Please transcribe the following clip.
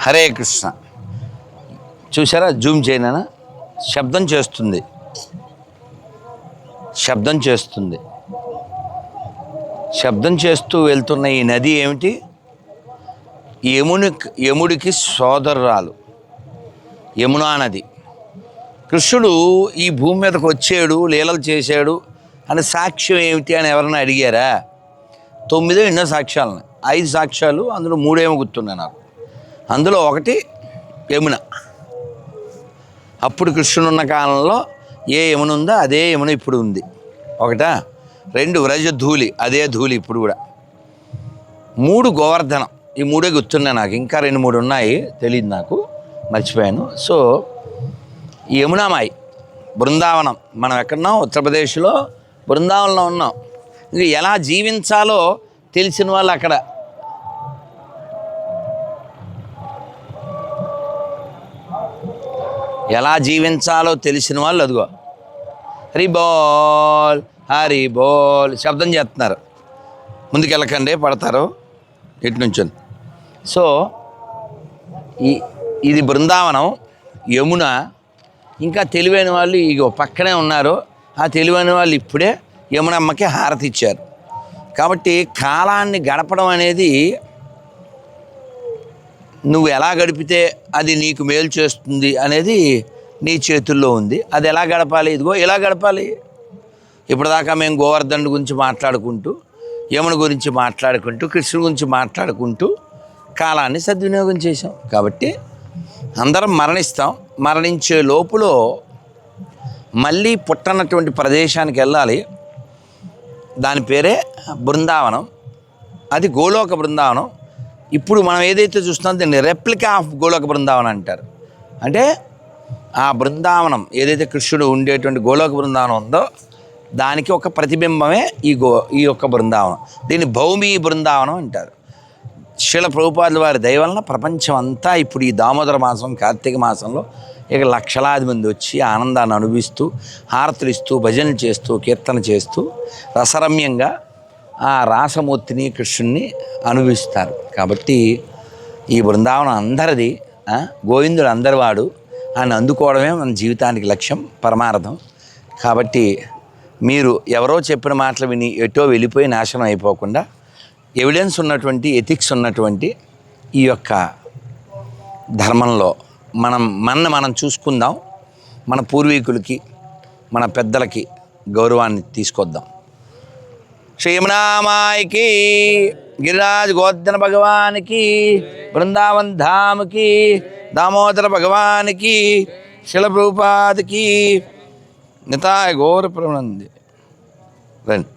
హరే కృష్ణ. చూసారా జూమ్ చేయనా శబ్దం చేస్తుంది. శబ్దం చేస్తుంది. శబ్దం చేస్తూ వెళ్తున్న ఈ నది ఏమిటి? యముని యముడికి సోదరురాలు. యమునా నది. కృష్ణుడు ఈ భూమి మీదకు వచ్చాడు లీలలు చేశాడు అని సాక్ష్యం ఏమిటి అని ఎవరైనా అడిగారా? తొమ్మిదో ఎన్నో సాక్ష్యాలని ఐదు సాక్ష్యాలు అందులో మూడేమో గుర్తున్నాయి నాకు. అందులో ఒకటి యమున. అప్పుడు కృష్ణుడు ఉన్న కాలంలో ఏ యమున ఉందో అదే యమున ఇప్పుడు ఉంది. ఒకటా? రెండు వ్రజ ధూళి అదే ధూళి ఇప్పుడు కూడా. మూడు గోవర్ధనం. ఈ మూడే గుర్తున్నాయి నాకు. ఇంకా రెండు మూడు ఉన్నాయి. తెలియదు నాకు. మర్చిపోయాను. సో యమునామాయి బృందావనం. మనం ఎక్కడున్నాం? ఉత్తరప్రదేశ్లో బృందావనంలో ఉన్నాం. ఇది ఎలా జీవించాలో తెలిసిన వాళ్ళు అక్కడ ఎలా జీవించాలో తెలిసిన వాళ్ళు అదిగో. హరి బోల్ హరి బోల్ శబ్దం చేస్తున్నారు. ముందుకెళ్ళకండి పడతారు. ఇటు నుంచి సో ఈ ఇది బృందావనం యమున. ఇంకా తెలివైన వాళ్ళు ఇగో పక్కనే ఉన్నారు. ఆ తెలివైన వాళ్ళు ఇప్పుడే యమునమ్మకి హారతి ఇచ్చారు. కాబట్టి కాలాన్ని గడపడం అనేది నువ్వు ఎలా గడిపితే అది నీకు మేలు చేస్తుంది అనేది నీ చేతుల్లో ఉంది. అది ఎలా గడపాలి? ఇదిగో ఎలా గడపాలి. ఇప్పటిదాకా మేము గోవర్ధన్ గురించి మాట్లాడుకుంటూ యమున గురించి మాట్లాడుకుంటూ కృష్ణుడి గురించి మాట్లాడుకుంటూ కాలాన్ని సద్వినియోగం చేసాం కాబట్టి అందరం మరణిస్తాం. మరణించే లోపులో మళ్ళీ పుట్టనటువంటి ప్రదేశానికి వెళ్ళాలి. దాని పేరే బృందావనం. అది గోలోక బృందావనం. ఇప్పుడు మనం ఏదైతే చూస్తున్నాం దీన్ని రెప్లికా ఆఫ్ గోలోక బృందావనం అంటారు. అంటే ఆ బృందావనం ఏదైతే కృష్ణుడు ఉండేటువంటి గోలోక బృందావనం ఉందో దానికి ఒక ప్రతిబింబమే ఈ గో ఈ యొక్క బృందావనం. దీన్ని భౌమి బృందావనం అంటారు. శిల ప్రభుపాదుల వారి దయవలన ప్రపంచం అంతా ఇప్పుడు ఈ దామోదర మాసం కార్తీక మాసంలో ఇక లక్షలాది మంది వచ్చి ఆనందాన్ని అనుభవిస్తూ హారతులు ఇస్తూ భజనలు చేస్తూ కీర్తన చేస్తూ రసరమ్యంగా ఆ రాసమూర్తిని కృష్ణుణ్ణి అనుభవిస్తారు. కాబట్టి ఈ బృందావనం అందరిది ఆ, గోవిందుడు అందరివాడు అని అందుకోవడమే మన జీవితానికి లక్ష్యం పరమార్థం. కాబట్టి మీరు ఎవరో చెప్పిన మాటలు విని ఎటో వెళ్ళిపోయి నాశనం అయిపోకుండా ఎవిడెన్స్ ఉన్నటువంటి ఎథిక్స్ ఉన్నటువంటి ఈ యొక్క ధర్మంలో మనం మన మనం చూసుకుందాం. మన పూర్వీకులకి మన పెద్దలకి గౌరవాన్ని తీసుకొద్దాం. శ్రీమనామాయికి గిరిరాజ్ గోవర్ధన భగవానికి బృందావన్ ధామ్కి దామోదర భగవానికి శిలప్రభుపాదికి నితాయ గౌర ప్రవనంది రండి.